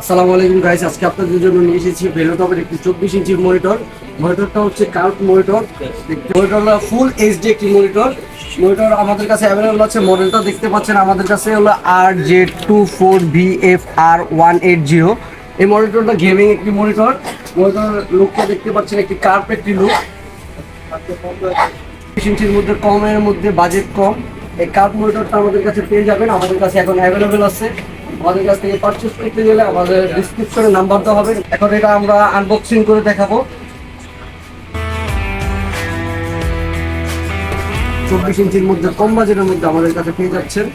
আসসালামু আলাইকুম গাইস আজকে আপনাদের জন্য নিয়ে এসেছি ভেলোটপের একটি চব্বিশ ইঞ্চির মনিটর মনিটরটা হচ্ছে কার্ভ মনিটর মনিটরটা ফুল এইচডি একটি মনিটর মনিটর আমাদের কাছে অ্যাভেলেবল আছে মডেলটা দেখতে পাচ্ছেন, আমাদের কাছে হলো R J two four V F R one eight zero এই মনিটরটা গেমিং একটি মনিটর মনিটর লুকটা দেখতে পাচ্ছেন, একটি কার্ভ একটি লুক বিশ ইঞ্চির মধ্যে কমের মধ্যে বাজেট কম। এই কাপ মনিটরটা আমাদের কাছে পেয়ে যাবেন, আমাদের কাছে এখন অ্যাভেলেবেল আছে। আমাদের কাছ থেকে পারচেস করতে গেলে আমাদের ডিসক্রিপশনে নাম্বার দেওয়া হবে। এখন এটা আমরা আনবক্সিং করে দেখাবো। চব্বিশ ইঞ্চির মধ্যে কম বাজেটের মধ্যে আমাদের কাছে পেয়ে যাচ্ছেন।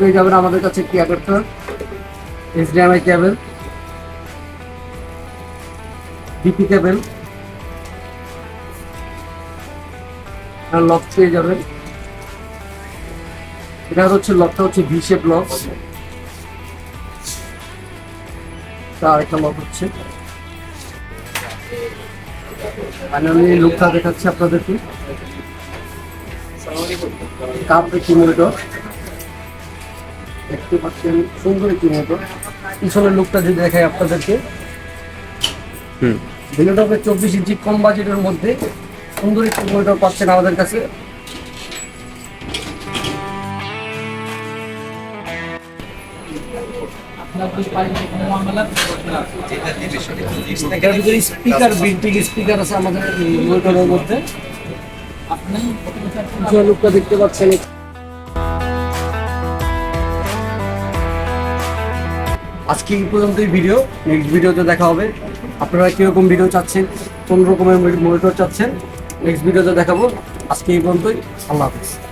পেয়ে যাবেন আমাদের কাছে একটি অ্যাডাপ্টার কেবল ডিপি কেবল আর লক পেয়ে যাবেন। এটা হচ্ছে লকটা হচ্ছে ভি শেপ লক তার একটা লক হচ্ছে ফাইনালি লুকটা দেখাচ্ছি আপনাদেরকে। কাপ একটি মনিটর দেখতে পাচ্ছেন সুন্দর একটি মনিটর পিছনের লুকটা যদি দেখাই আপনাদেরকে। হুম। ভিনোটপের চব্বিশ ইঞ্চি কম বাজেটের মধ্যে সুন্দর একটি মনিটর পাচ্ছেন আমাদের কাছে। স্পিকার বিল্টিং স্পিকার আছে আমাদের মধ্যে। লুকটা দেখতে পাচ্ছেন আজকে এই পর্যন্তই ভিডিও নেক্সট ভিডিওতে দেখা হবে। আপনারা কীরকম ভিডিও চাচ্ছেন? কোন রকমের মনিটর চাচ্ছেন? নেক্সট ভিডিওতে দেখাবো। আজকে এই পর্যন্তই। আল্লাহ হাফিজ।